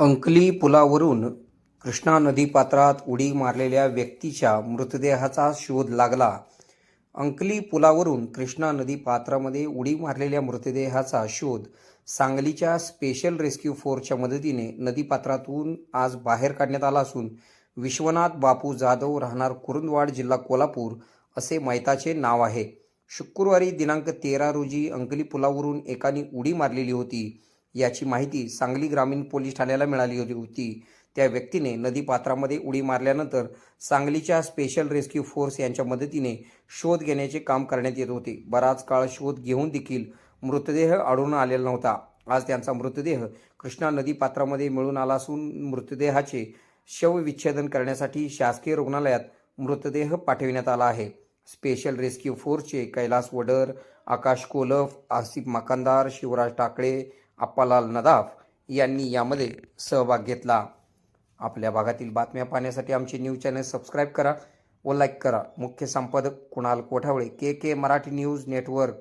अंकली पुलावरून कृष्णा नदी पात्रात उडी मारलेल्या व्यक्तीच्या मृतदेहाचा शोध लागला. अंकली पुलावरून कृष्णा नदी पात्रामध्ये उडी मारलेल्या मृतदेहाचा शोध सांगलीच्या स्पेशल रेस्क्यू फोर्सच्या मदतीने नदीपात्रातून आज बाहेर काढण्यात आला असून विश्वनाथ बापू जाधव राहणार कुरुंदवाड जिल्हा कोल्हापूर असे मैताचे नाव आहे. शुक्रवारी दिनांक तेरा रोजी अंकली पुलावरून एकाने उडी मारलेली होती. याची माहिती सांगली ग्रामीण पोलीस ठाण्याला मिळाली होती- त्या व्यक्तीने नदीपात्रामध्ये उडी मारल्यानंतर सांगलीच्या स्पेशल रेस्क्यू फोर्स यांच्या मदतीने शोध घेण्याचे काम करण्यात येत होते. बराच काळ शोध घेऊन देखील मृतदेह आढळून आलेला नव्हता. आज त्यांचा मृतदेह कृष्णा नदीपात्रामध्ये मिळून आला असून मृतदेहाचे शवविच्छेदन करण्यासाठी शासकीय रुग्णालयात मृतदेह पाठविण्यात आला आहे. स्पेशल रेस्क्यू फोर्सचे कैलास वडर आकाश कोलफ आसिफ माकांदार शिवराज टाकळे अप्पालाल नदाफ यांनी यामध्ये सहभाग घेतला. आपल्या भागातील बातम्या पाहण्यासाठी आमचे न्यूज चॅनल सबस्क्राईब करा व लाईक करा. मुख्य संपादक Kunal Kothawale K K Marathi news network.